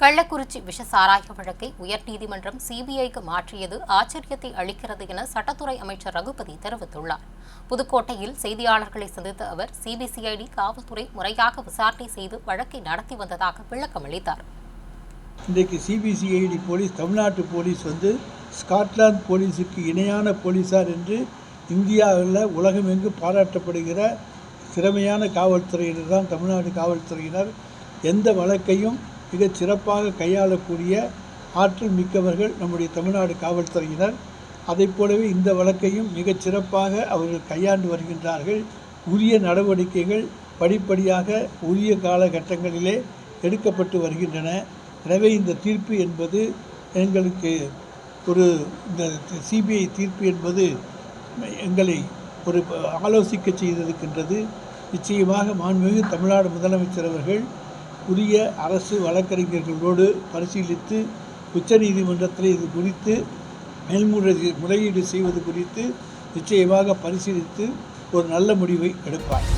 கள்ளக்குறிச்சி விஷ சாராய வழக்கை உயர்நீதிமன்றம் சிபிஐக்கு மாற்றியது ஆச்சரியத்தை அளிக்கிறது என சட்டத்துறை அமைச்சர் ரகுபதி தெரிவித்துள்ளார். புதுக்கோட்டையில் செய்தியாளர்களை சந்தித்த அவர் சிபிசிஐடி காவல்துறை முறையாக விசாரணை செய்து வழக்கை நடத்தி வந்ததாக விளக்கம் அளித்தார். இன்றைக்கு சிபிசிஐடி போலீஸ் தமிழ்நாட்டு போலீஸ் வந்து ஸ்காட்லாந்து போலீஸுக்கு இணையான போலீஸார் என்று இந்தியாவில் உலகமெங்கு பாராட்டப்படுகிற திறமையான காவல்துறையினர் தான் தமிழ்நாடு காவல்துறையினர். எந்த வழக்கையும் மிகச் சிறப்பாக கையாளக்கூடிய ஆற்றல் மிக்கவர்கள் நம்முடைய தமிழ்நாடு காவல்துறையினர். அதைப் போலவே இந்த வழக்கையும் மிகச் சிறப்பாக அவர்கள் கையாண்டு வருகின்றார்கள். உரிய நடவடிக்கைகள் படிப்படியாக உரிய காலகட்டங்களிலே எடுக்கப்பட்டு வருகின்றன. எனவே இந்த தீர்ப்பு என்பது எங்களுக்கு ஒரு இந்த சிபிஐ தீர்ப்பு என்பது எங்களை ஒரு ஆலோசிக்க செய்திருக்கின்றது. நிச்சயமாக மாண்புமிகு தமிழ்நாடு முதலமைச்சர் அவர்கள் உரிய அரசு வழக்கறிஞர்களோடு பரிசீலித்து உச்சநீதிமன்றத்தில் இது குறித்து மேல்முறை முறையீடு செய்வது குறித்து நிச்சயமாக பரிசீலித்து ஒரு நல்ல முடிவை எடுப்பார்.